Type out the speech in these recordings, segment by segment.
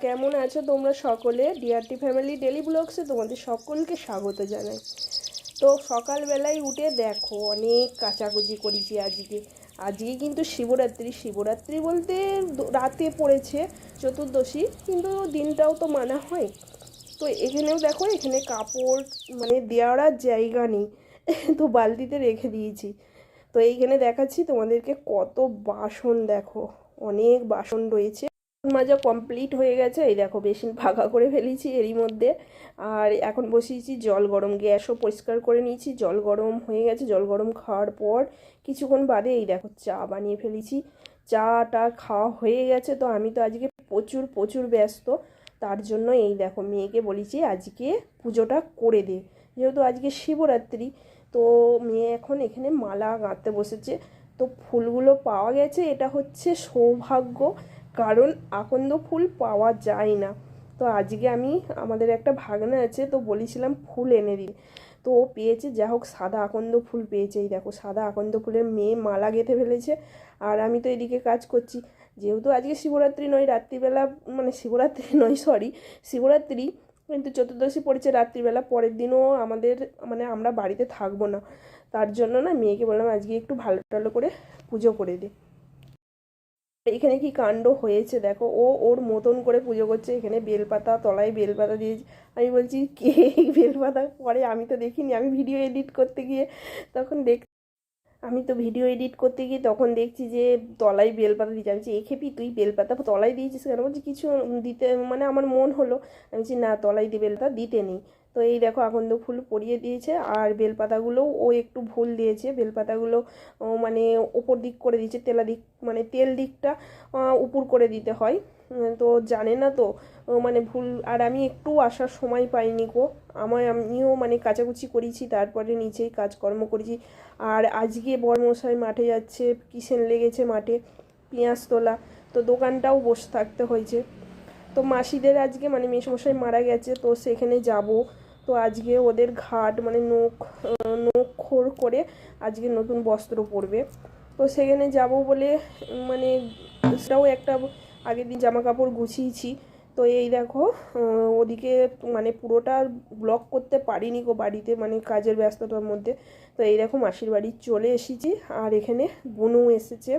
কেমন আছো তোমরা সকলে? ডিআরটি ফ্যামিলি ডেলি ব্লগসে তোমাদের সকলকে স্বাগত জানাই। তো সকালবেলায় উঠে দেখো, অনেক কাচাকুচি করেছি আজকে। আজকে কিন্তু শিবরাত্রি। শিবরাত্রি বলতে রাতে পড়েছে চতুর্দশী, কিন্তু দিনটাও তো মানা হয়। তো এখানেও দেখো, এখানে কাপড় মানে দেওয়ার জায়গা নেই। তো বালতিতে রেখে দিয়েছি। তো এইখানে দেখাচ্ছি তোমাদেরকে কত বাসন দেখো। অনেক বাসন রয়েছে। মাজা কমপ্লিট হয়ে গেছে। এই দেখো বেসিন ফাঁকা করে ফেলেছি এরই মধ্যে। আর এখন বসিয়েছি জল গরম গ্যাসও পরিষ্কার করে নিয়েছি। জল গরম হয়ে গেছে, জল গরম খাওয়ার পর কিছুক্ষণ বাদে এই দেখো চা বানিয়ে ফেলেছি। চাটা খাওয়া হয়ে গেছে তো আমি তো আজকে প্রচুর প্রচুর ব্যস্ত। তার জন্য এই দেখো মেয়েকে বলেছি আজকে পুজোটা করে দে। যেহেতু আজকে শিবরাত্রি, তো মেয়ে এখন এখানে মালা গাঁথতে বসেছে। তো ফুলগুলো পাওয়া গেছে। এটা হচ্ছে সৌভাগ্য। কারণ আকন্দ ফুল পাওয়া যায় না। তো আজকে আমি, আমাদের একটা ভাগনা আছে, তো বলেছিলাম ফুল এনে দিন। তো ও পেয়েছে, যা হোক সাদা আকন্দ ফুল পেয়েছে, এই দেখো, সাদা আকন্দ ফুলের মেয়ে মালা গেঁথে ফেলেছে। আর আমি তো এদিকে কাজ করছি। যেহেতু আজকে শিবরাত্রি নয়, রাত্রিবেলা মানে শিবরাত্রি নয় সরি শিবরাত্রি, কিন্তু চতুর্দশী পড়েছে রাত্রিবেলা, পরের দিনও আমাদের মানে আমরা বাড়িতে থাকব না। তার জন্য না, মেয়েকে বললাম, আজকে একটু ভালো টালো করে পুজো করে দে। এখানে কি কাণ্ড হয়েছে? দেখো, ও ওর মতন করে পুজো করছে। এখানে বেলপাতা, তলায় বেলপাতা দিয়েছে আমি বলছি, কে বেলপাতা পরে আমি তো দেখিনি। আমি ভিডিও এডিট করতে গিয়ে তখন দেখ আমি তো ভিডিও এডিট করতে গিয়ে তখন দেখছি যে তলায় বেলপাতা দিয়েছে। আমি এ খেপি, তুই বেলপাতা তলায় দিয়েছিস কেন? বলছি, কিছু দিতে মানে আমার মন হলো। আমি বলছি, না, তলায় দিয়ে বেলপাতা দিতে নেই। তো এই দেখো আকন্দ ফুল পরিয়ে দিয়েছে আর বেলপাতাগুলোও ও একটু ভুল দিয়েছে। বেলপাতাগুলো মানে ওপর দিক করে দিয়েছে, তেলা দিক মানে তেল দিকটা উপর করে দিতে হয়। তো জানে না তো মানে ভুল, আর আমি একটু আসার সময় পাইনি গো। আমার, আমিও মানে কাচাকুচি করেছি, তারপরে নিচেই কাজকর্ম করেছি। আর আজকে বর্মশাই মাঠে যাচ্ছে কিসেন লেগেছে মাঠে? পেঁয়াজ তোলা। তো দোকানটাও বসে থাকতে হয়েছে। তো মাসিদের আজকে মানে মেসমশাই মারা গেছে, তো সেখানে যাব। তো আজকে ওদের ঘাট মানে নখ আহ, নখর করে আজকে নতুন বস্ত্র পরবে। তো সেখানে যাব বলে মানে সেটাও একটা আগের দিন জামা কাপড় গুছিয়েছি। তো এই দেখো ওদিকে মানে পুরোটা ব্লক করতে পারিনি গো বাড়িতে মানে কাজের ব্যস্ততার মধ্যে। তো এই দেখো মাসির বাড়ি চলে এসেছি আর এখানে বোনও এসেছে।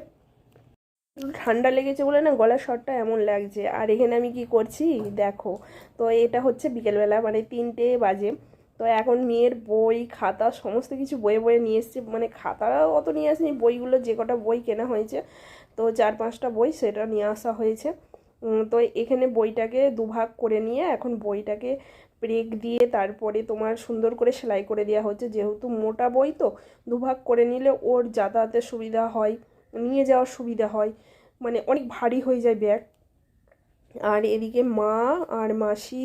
ঠান্ডা লেগেছে বলে না গলার স্বরটা এমন লাগছে। আর এখানে আমি কি করছি? দেখো, তো এটা হচ্ছে বিকেলবেলা মানে তিনটে বাজে। তো এখন মেয়ের বই, খাতা, সমস্ত কিছু বয়ে বয়ে নিয়ে এসেছে। মানে খাতা অত নিয়ে আসেনি, বইগুলো যে কটা বই কেনা হয়েছে, তো চার পাঁচটা বই সেটা নিয়ে আসা হয়েছে। তো এখানে বইটাকে দুভাগ করে নিয়ে এখন বইটাকে ব্রেক দিয়ে তারপরে তোমার সুন্দর করে সেলাই করে দেওয়া হচ্ছে। যেহেতু মোটা বই তো, দুভাগ করে নিলে ওর যাতায়াতের সুবিধা হয়। নিয়ে যাওয়ার সুবিধা হয়। মানে অনেক ভারী হয়ে যায় ব্যাগ আর এদিকে মা আর মাসি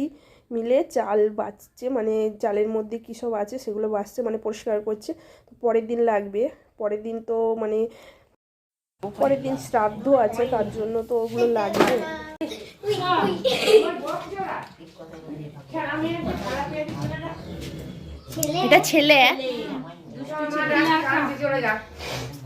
মিলে চাল বাঁচছে মানে চালের মধ্যে কী সব আছে সেগুলো বাঁচছে মানে পরিষ্কার করছে। তো পরের দিন লাগবে। পরের দিন তো মানে পরের দিন শ্রাদ্ধ আছে তার জন্য তো ওগুলো লাগবে। এটা ছেলে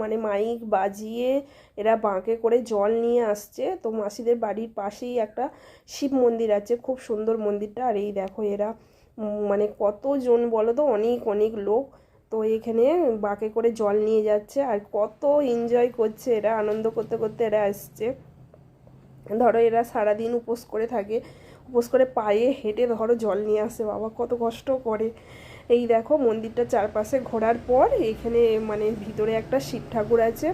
মানে মাইক বাজিয়ে এরা বাঁকে করে জল নিয়ে আসছে। তো মাসিদের বাড়ির পাশেই একটা শিব মন্দির আছে, খুব সুন্দর মন্দিরটা। আর এই দেখো এরা মানে কতজন বলো তো, অনেক অনেক লোক। তো এখানে বাঁকে করে জল নিয়ে যাচ্ছে আর কত এনজয় করছে এরা, আনন্দ করতে করতে এরা আসছে। ধরো এরা সারাদিন উপোস করে থাকে, উপোস করে পায়ে হেঁটে ধরো জল নিয়ে আসে, বাবা কত কষ্ট করে। এই দেখো মন্দিরটা চারপাশে ঘোরার পর এখানে মানে ভিতরে একটা শিব ঠাকুর আছে।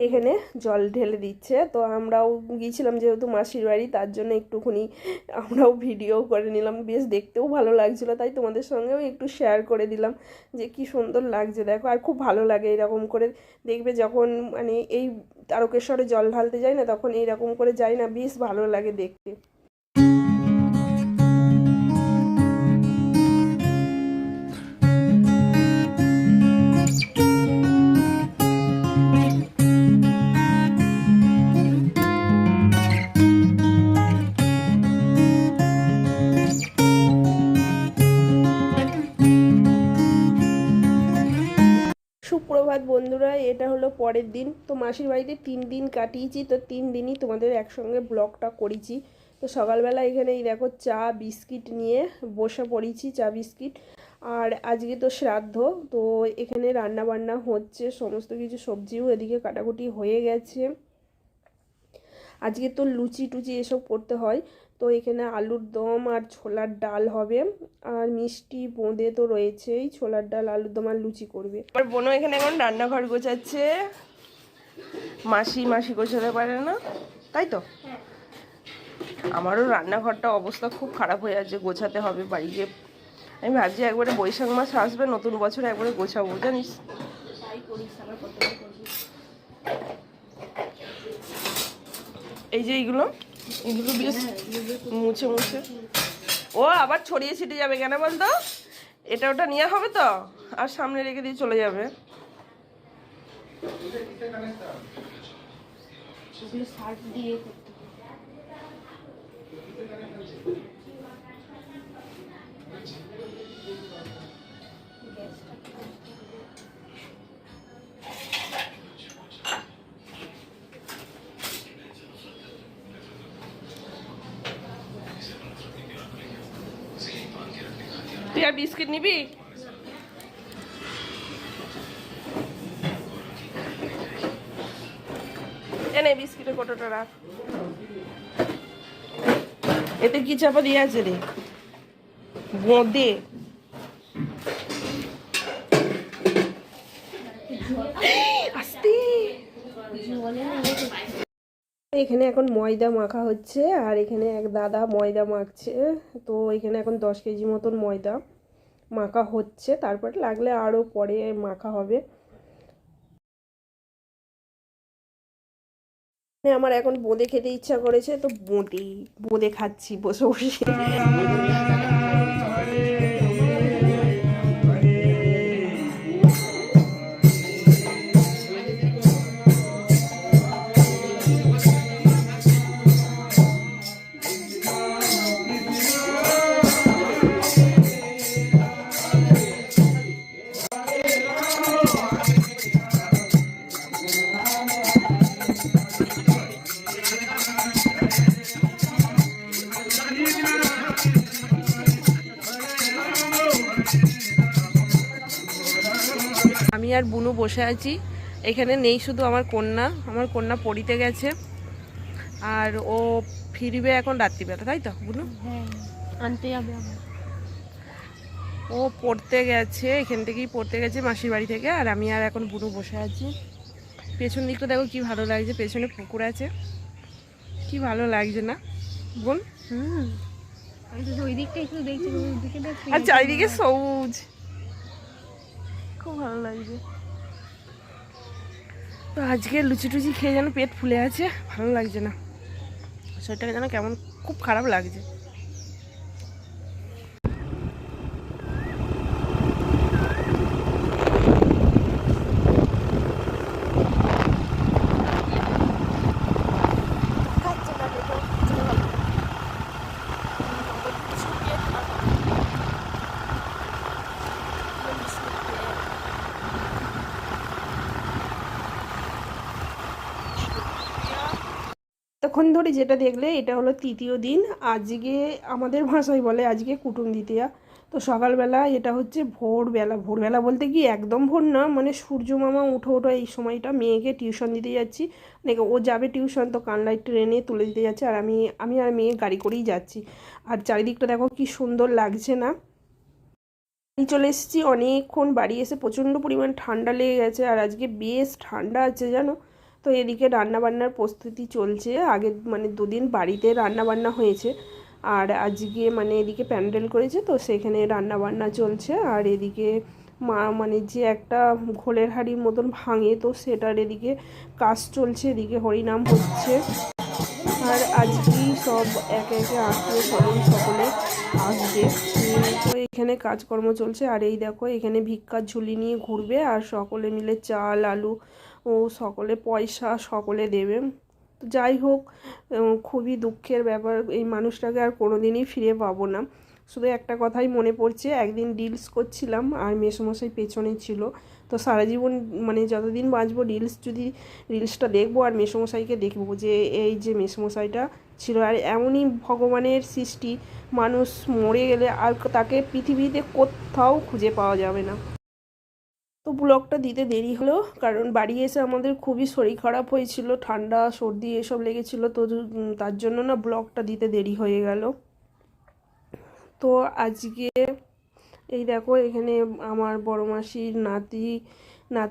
এখানে জল ঢেলে দিচ্ছে। তো আমরাও গিয়েছিলাম যেহেতু মাসির বাড়ি, তার জন্য একটুখানি আমরাও ভিডিও করে নিলাম। বেশ দেখতেও ভালো লাগছিল, তাই তোমাদের সঙ্গেও একটু শেয়ার করে দিলাম যে কি সুন্দর লাগছে। দেখো, আর খুব ভালো লাগে এরকম করে দেখবে যখন মানে এই তারকেশ্বরে জল ঢালতে যাই না, তখন এইরকম করে যাই না, বেশ ভালো লাগে দেখতে। সুপ্রভাত বন্ধুরা, এটা হলো পরের দিন। তো মাসির বাড়িতে তিন দিন কাটিয়েছি, তো তিন দিনই তোমাদের একসঙ্গে ব্লগটা করেছি। তো সকালবেলা এখানে এই দেখো চা, বিস্কিট নিয়ে বসে পড়েছি, চা, বিস্কিট। আর আজকে তো শ্রাদ্ধ, তো এখানে রান্না বান্না হচ্ছে, সমস্ত কিছু সবজিও এদিকে কাটাকুটি হয়ে গেছে। আজকে তো লুচি টুচি এসব করতে হয়। তো এখানে আলুর দম আর ছোলার ডাল হবে। আর মিষ্টি বোঁদে তো রয়েছেই, ছোলার ডাল, আলুর দম আর লুচি করবে। আমার বোনও এখানে এখন রান্নাঘর গোছাচ্ছে। মাসি মাসি গোছাতে পারে না, তাই তো? আমারও রান্নাঘরটা অবস্থা খুব খারাপ হয়ে আছে, গোছাতে হবে বাড়িতে। আমি ভাবছি একবারে বৈশাখ মাস আসবে, নতুন বছরে একবারে গোছাবো, জানিস? এই যে এইগুলো। এগুলো বেশ মুছে মুছে। ও আবার ছড়িয়ে ছিটে যাবে কেন বলতো? এটা ওটা নেওয়া হবে তো? আর সামনে রেখে দিয়ে চলে যাবে। দিয়ে আর বিস্কিট নিবি? এনে বিস্কিটের কটোটা রাখ। এতে কি চাপা দিয়ে আছে রে? বোঁদে। আস্তে। এখানে এখন ময়দা মাখা হচ্ছে আর এখানে এক দাদা ময়দা মাখছে। তো এখানে এখন দশ কেজি মতন ময়দা মাখা হচ্ছে। তারপরে লাগলে আরও পরে মাখা হবে। মানে আমার এখন বোঁদে খেতে ইচ্ছা করেছে, তো বোঁদে বোঁদে খাচ্ছি, বসে বসে। আর বুনু বসে আছি। এখানে নেই শুধু আমার কন্যা। আমার কন্যা পড়িতে গেছে। আর ও ফিরবে এখন রাত্রিবেলা তাই তো বুনু? হ্যাঁ আনতে যাবে ও পড়তে গেছে এখান থেকেই পড়তে গেছে মাসির বাড়ি থেকে। আর আমি আর এখন বুনু বসে আছি। পেছন দিকটা দেখো কি ভালো লাগছে পেছনে পুকুর আছে। কি ভালো লাগছে না বোন? হুম। আমি তো ওই দিকটাই শুধু দেখছি ওই দিকে দেখছি আর চারিদিকে সবুজ। খুব ভালো লাগছে। তো আজকে লুচি টুচি খেয়ে যেন পেট ফুলে আছে, ভালো লাগছে না। শরীরটাকে যেন কেমন, খুব খারাপ লাগছে। তখন ধরে যেটা দেখলে, এটা হলো তৃতীয় দিন। আজকে আমাদের ভাষায় বলে, আজকে কুটুম দ্বিতীয়া। তো সকালবেলা এটা হচ্ছে ভোরবেলা। ভোরবেলা বলতে কি, একদম ভোর না মানে সূর্য মামা উঠো উঠো এই সময়টা মেয়েকে টিউশন দিতে যাচ্ছি। মানে ও যাবে টিউশন, তো কানলায় ট্রেনে তুলে দিতে যাচ্ছে, আর আমি আমি আর মেয়ে গাড়ি করেই যাচ্ছি। আর চারিদিকটা দেখো কি সুন্দর লাগছে না? বাড়ি চলে এসেছি, অনেকক্ষণ বাড়ি এসে প্রচণ্ড পরিমাণ ঠান্ডা লেগে গেছে, আর আজকে বেশ ঠান্ডা আছে জানো? তো এদিকে রান্নাবান্নার প্রস্তুতি চলছে। আগে মানে দুদিন বাড়িতে রান্নাবান্না হয়েছে। আর আজকে মানে এদিকে প্যান্ডেল করেছে, তো সেখানে রান্নাবান্না চলছে। আর এদিকে মা মানে যে একটা ঘোলের হাঁড়ির মতন ভাঙে, তো সেটার এদিকে কাজ চলছে। এদিকে হরিনাম হচ্ছে। আর আজকেই সব একে একে আত্মীয় স্বজন সকলে আসবে। তো এখানে কাজকর্ম চলছে। আর এই দেখো, এখানে ভিক্ষার ঝুলি নিয়ে ঘুরবে। আর সকলে মিলে চাল, আলু ও সকলে পয়সা সকলে দেবে। যাই হোক খুবই দুঃখের ব্যাপার, এই মানুষটাকে আর কোনোদিনই ফিরে পাবো না। শুধু একটা কথাই মনে পড়ছে, একদিন রিলস করছিলাম আর মেসমশাই পেছনে ছিল। তো সারা জীবন মানে যতদিন বাঁচবো রিলস যদি রিলসটা দেখব আর মেসমশাইকে দেখব যে, এই যে মেসমশাইটা ছিল। আর এমনই ভগবানের সৃষ্টি, মানুষ মরে গেলে আর তাকে পৃথিবীতে কোথাও খুঁজে পাওয়া যাবে না। তো ব্লগটা দিতে দেরি হলো, কারণ বাড়ি এসে আমাদের খুবই শরীর খারাপ হয়েছিল, ঠান্ডা, সর্দি এসব লেগেছিলো, তো তার জন্য না ব্লগটা দিতে দেরি হয়ে গেল। তো আজকে এই দেখো, এখানে আমার বড় মাসির নাতি, নাত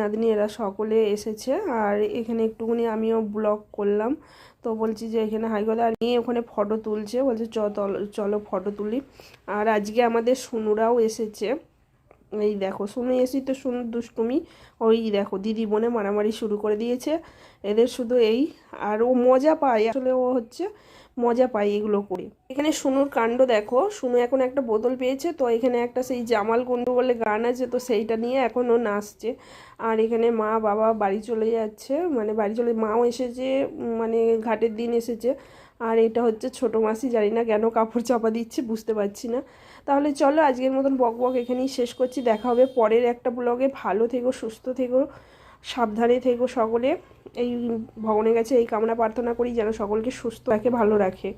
নাতনি এরা সকলে এসেছে, আর এখানে একটুখানি আমিও ব্লগ করলাম। তো বলছি যে এখানে হাই কথা আর নিয়ে ওখানে ফটো তুলছে, বলছে চলো ফটো তুলি। আর আজকে আমাদের সোনুরাও এসেছে। এই দেখো শুনে এসি তো শুন দুষ্টুমি, ওই দেখো, দিদি বোনে মারামারি শুরু করে দিয়েছে। এদের শুধু এই, আর ও মজা পায়। আসলে ও হচ্ছে মজা পাই এগুলো করে। এখানে সুনুর কাণ্ড দেখো, সুনু এখন একটা বোতল পেয়েছে, তো এখানে একটা সেই জামাল কুণ্ডু বলে গান আছে, তো সেইটা নিয়ে এখন ও নাচছে। আর এখানে মা বাবা বাড়ি চলে যাচ্ছে মানে বাড়ি চলে, মাও এসেছে মানে ঘাটের দিন এসেছে। আর এটা হচ্ছে ছোটো মাসি, জানি না কেন কাপড় চাপা দিচ্ছে, বুঝতে পারছি না। তাহলে চলো আজকের মতন বক বক এখানেই শেষ করছি, দেখা হবে পরের একটা ব্লগে। ভালো থেকো, সুস্থ থেকো। সাবধানে থেকো সকলে। এই ভগবানের কাছে এই কামনা প্রার্থনা করি যেন সকলকে সুস্থ রাখে, ভালো রাখে।